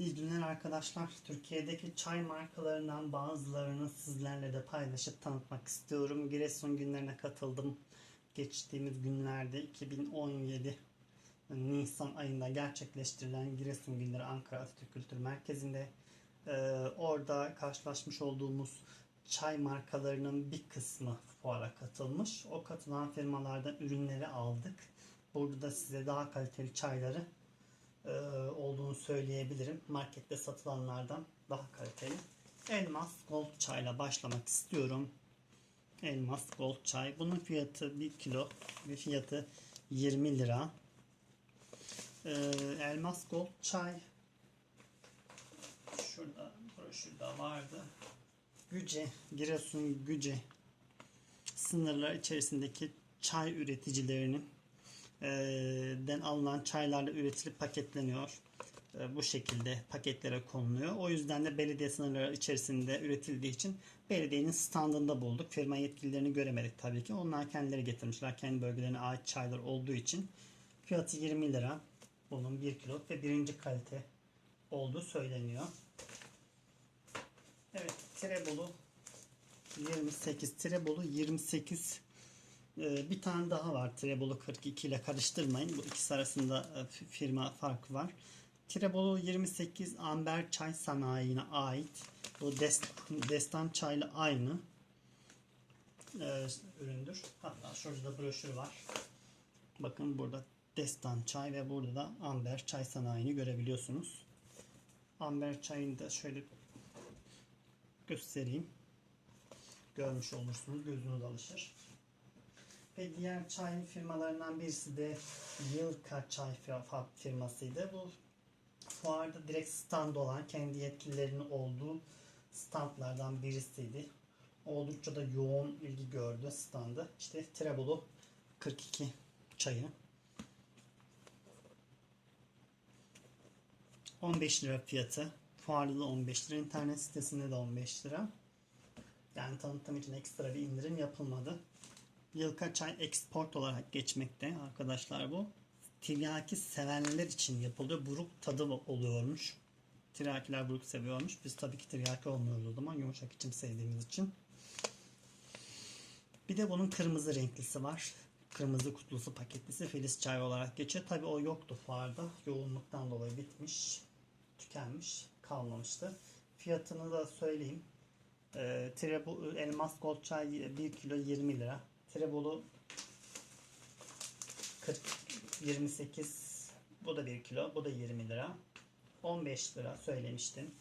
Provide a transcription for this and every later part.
İyi günler arkadaşlar. Türkiye'deki çay markalarından bazılarını sizlerle de paylaşıp tanıtmak istiyorum. Giresun günlerine katıldım. Geçtiğimiz günlerde 2017 Nisan ayında gerçekleştirilen Giresun Günleri Ankara Atatürk Kültür Merkezi'nde e, orada karşılaşmış olduğumuz çay markalarının bir kısmı fuara katılmış. O katılan firmalardan ürünleri aldık. Burada da size daha kaliteli çayları olduğunu söyleyebilirim. Markette satılanlardan daha kaliteli. Elmas Gold çayla başlamak istiyorum. Elmas Gold çay. Bunun fiyatı 1 kilo ve fiyatı 20 lira. E, Elmas Gold çay şurada broşürde vardı. Güce, Giresun Güce sınırlar içerisindeki çay üreticilerinin e, den alınan çaylarla üretilip paketleniyor. Bu şekilde paketlere konuluyor. O yüzden de belediye sınırları içerisinde üretildiği için belediyenin standında bulduk. Firma yetkililerini göremedik tabii ki. Onlar kendileri getirmişler. Kendi bölgelerine ait çaylar olduğu için. Fiyatı 20 lira. Bunun 1 kilo ve birinci kalite olduğu söyleniyor. Evet, Tirebolu 28. Tirebolu 28 ee, bir tane daha var Tirebolu 42 ile karıştırmayın. Bu ikisi arasında e, firma farkı var. Tirebolu 28 Amber Çay Sanayi'ne ait. Bu Dest Destan Çay'la aynı e, üründür. Hatta şurada da broşür var. Bakın burada Destan Çay ve burada da Amber Çay Sanayi'ni görebiliyorsunuz. Amber Çay'ını da şöyle göstereyim. Görmüş olursunuz. Gözünüz alışır. Ve diğer çay firmalarından birisi de Yılka Çay firmasıydı. Bu fuarda direkt stand olan kendi yetkililerinin olduğu standlardan birisiydi. Oldukça da yoğun ilgi gördü standı. İşte Trebolu 42 çayı. 15 lira fiyatı. Fuarda da 15 lira. internet sitesinde de 15 lira. Yani tanıtım için ekstra bir indirim yapılmadı. Yılka çay export olarak geçmekte arkadaşlar bu. Tiryaki sevenler için yapılıyor. Buruk tadı oluyormuş. Tiryakiler buruk seviyormuş. Biz tabii ki tiryaki olmuyoruz o zaman yumuşak içim sevdiğimiz için. Bir de bunun kırmızı renklisi var. Kırmızı kutlusu paketlisi Filiz çay olarak geçiyor. Tabii o yoktu fuarda. Yoğunluktan dolayı bitmiş. Tükenmiş. Kalmamıştı. Fiyatını da söyleyeyim. E, Trebu, elmas gold çay 1 kilo 20 lira. Trebolu 40 28 bu da 1 kilo bu da 20 lira. 15 lira söylemiştim.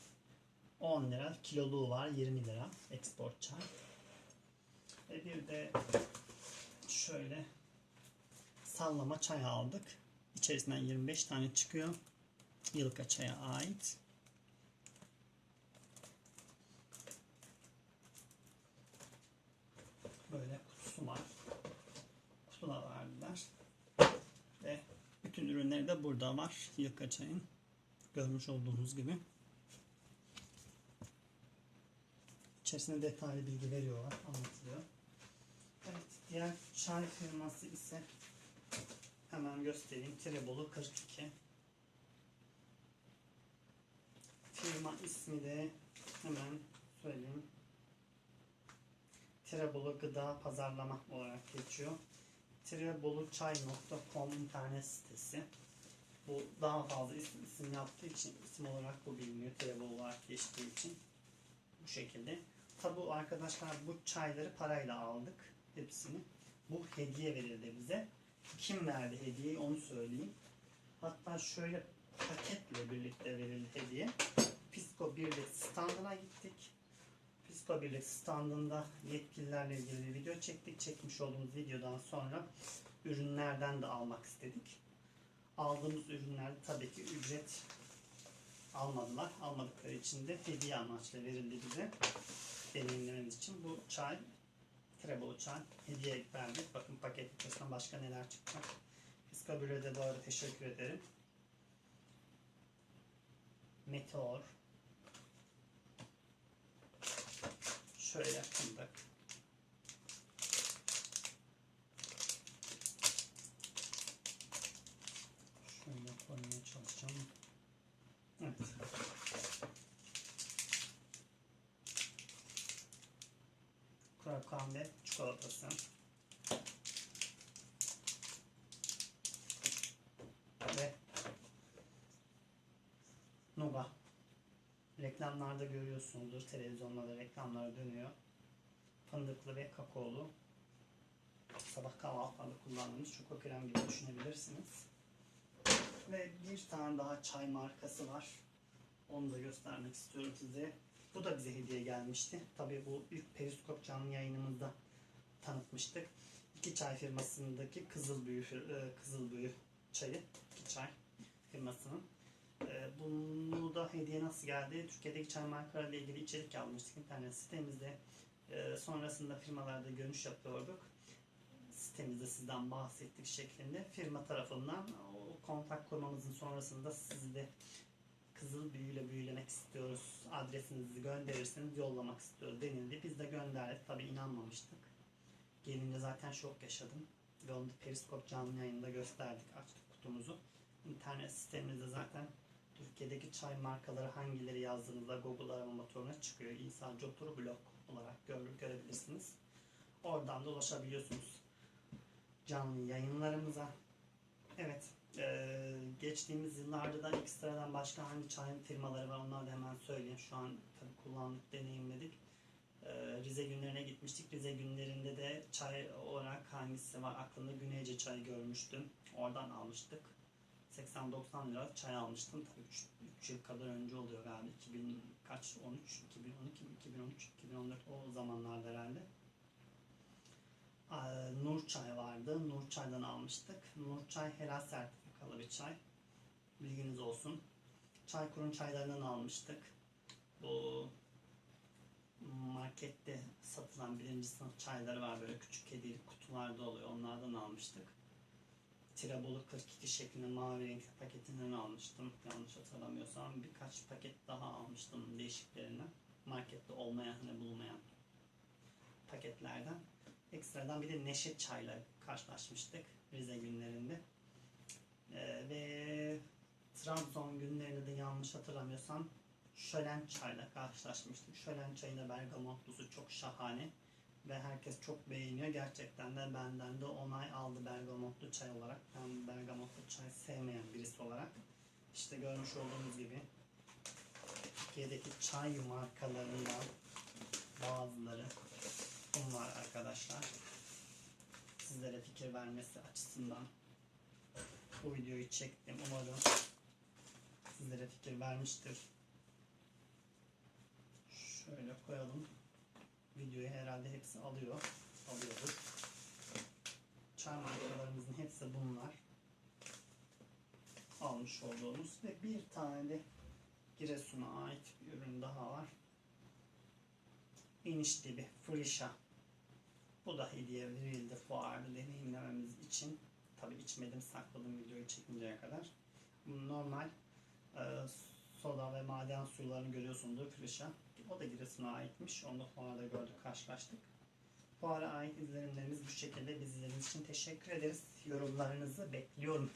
10 lira kiloluğu var 20 lira export çay ve bir de şöyle sallama çay aldık. İçerisinden 25 tane çıkıyor. Yılka çaya ait böyle kutusu var. Kutuda verdiler. Ve bütün ürünleri de burada var. Yılka çayın. Görmüş olduğunuz gibi. İçerisinde detaylı bilgi veriyorlar. Anlatılıyor. Evet. Diğer çay firması ise hemen göstereyim. Tirebolu 42. Firma ismi de hemen söyleyeyim. Tirebolu Gıda Pazarlama olarak geçiyor. Tireboluçay.com internet sitesi. Bu daha fazla isim, isim yaptığı için isim olarak bu biliniyor. Tirebolu olarak geçtiği için. Bu şekilde. Tabi arkadaşlar bu çayları parayla aldık. Hepsini. Bu hediye verildi bize. Kim verdi hediyeyi onu söyleyeyim. Hatta şöyle paketle birlikte verildi hediye. Pisco Birlik standına gittik. Pisco Birlik standında yetkililerle ilgili video çektik. Çekmiş olduğumuz videodan sonra ürünlerden de almak istedik. Aldığımız ürünlerde tabii ki ücret almadılar. Almadıkları için de hediye amaçlı verildi bize. Deneyimlememiz için bu çay Trebolu çay hediye verdik. Bakın paket içerisinden başka neler çıkacak. Birlik'e de bu teşekkür ederim. Meteor Şöyle fındık. Şöyle koymaya çalışacağım. Evet. Kurabiye çikolatası. Reklamlarda görüyorsunuzdur. Televizyonlarda reklamlar dönüyor. Fındıklı ve kakaolu. Sabah kahvaltılarda kullandığımız çoko krem gibi düşünebilirsiniz. Ve bir tane daha çay markası var. Onu da göstermek istiyorum size. Bu da bize hediye gelmişti. Tabii bu ilk Periskop canlı yayınımızda tanıtmıştık. İki çay firmasındaki Kızılbüyü, e, Kızılbüyü çayı. iki çay firmasının. E, Bunu da hediye nasıl geldi? Türkiye'deki çay markalarıyla ilgili içerik yapmıştık internet sitemizde. E, Sonrasında firmalarda görüş yapıyorduk. Sitemizde sizden bahsettik şeklinde. Firma tarafından o kontak kurmamızın sonrasında sizi de kızıl büyüyle büyülemek istiyoruz. Adresinizi gönderirseniz yollamak istiyoruz denildi. Biz de gönderdik. Tabi inanmamıştık. Gelince zaten şok yaşadım. Ve onu da Periskop canlı yayında gösterdik. Açtık kutumuzu. İnternet sitemizde zaten Türkiye'deki çay markaları hangileri yazdığınızda Google arama motoruna çıkıyor. İsa Jotur Blog olarak gör, görebilirsiniz. Oradan da ulaşabiliyorsunuz canlı yayınlarımıza. Evet, eee, geçtiğimiz yıllarda da ekstradan başka hangi çay firmaları var onları da hemen söyleyeyim. Şu an tabii kullandık, deneyimledik. Eee, Rize günlerine gitmiştik. Rize günlerinde de çay olarak hangisi var aklımda Güneyce çayı görmüştüm. Oradan almıştık. 80-90 lira çay almıştım. Tabii 3 yıl kadar önce oluyor galiba. 2000 kaç? 13, 2012, 2013, 2014 o zamanlarda herhalde. Ee, Nur Çay vardı. Nur Çay'dan almıştık. Nur Çay helal sertifikalı bir çay. Bilginiz olsun. Çaykur'un çaylarından almıştık. Bu markette satılan birinci sınıf çayları var. Böyle küçük hediyelik kutularda oluyor. Onlardan almıştık. Tirabolu 42 şeklinde mavi renkli paketinden almıştım. Yanlış hatırlamıyorsam birkaç paket daha almıştım değişiklerinden. Markette olmayan, hani bulmayan paketlerden. Ekstradan bir de Neşe Çay'la karşılaşmıştık Rize günlerinde. Ee, ve Trabzon günlerinde de yanlış hatırlamıyorsam Şölen Çay'la karşılaşmıştık. Şölen Çay'ın da bergamotlusu çok şahane ve herkes çok beğeniyor. Gerçekten de benden de onay aldı bergamotlu çay olarak. Ben bergamotlu çay sevmeyen birisi olarak. İşte görmüş olduğunuz gibi Türkiye'deki çay markalarından bazıları bunlar arkadaşlar. Sizlere fikir vermesi açısından bu videoyu çektim. Umarım sizlere fikir vermiştir. Şöyle koyalım. Videoyu herhalde hepsi alıyor. Alıyordur. Çay markalarımızın hepsi bunlar. Almış olduğumuz ve bir tane de Giresun'a ait bir ürün daha var. İniş dibi, Frisha. Bu da hediye verildi fuarda deneyimlememiz için. Tabi içmedim sakladım videoyu çekinceye kadar. Normal e, soda ve maden sularını görüyorsundur Frisha. O da Giresun'a aitmiş. Onu da fuarda gördük, karşılaştık. Fuara ait izlenimlerimiz bu şekilde. Biz için teşekkür ederiz. Yorumlarınızı bekliyorum.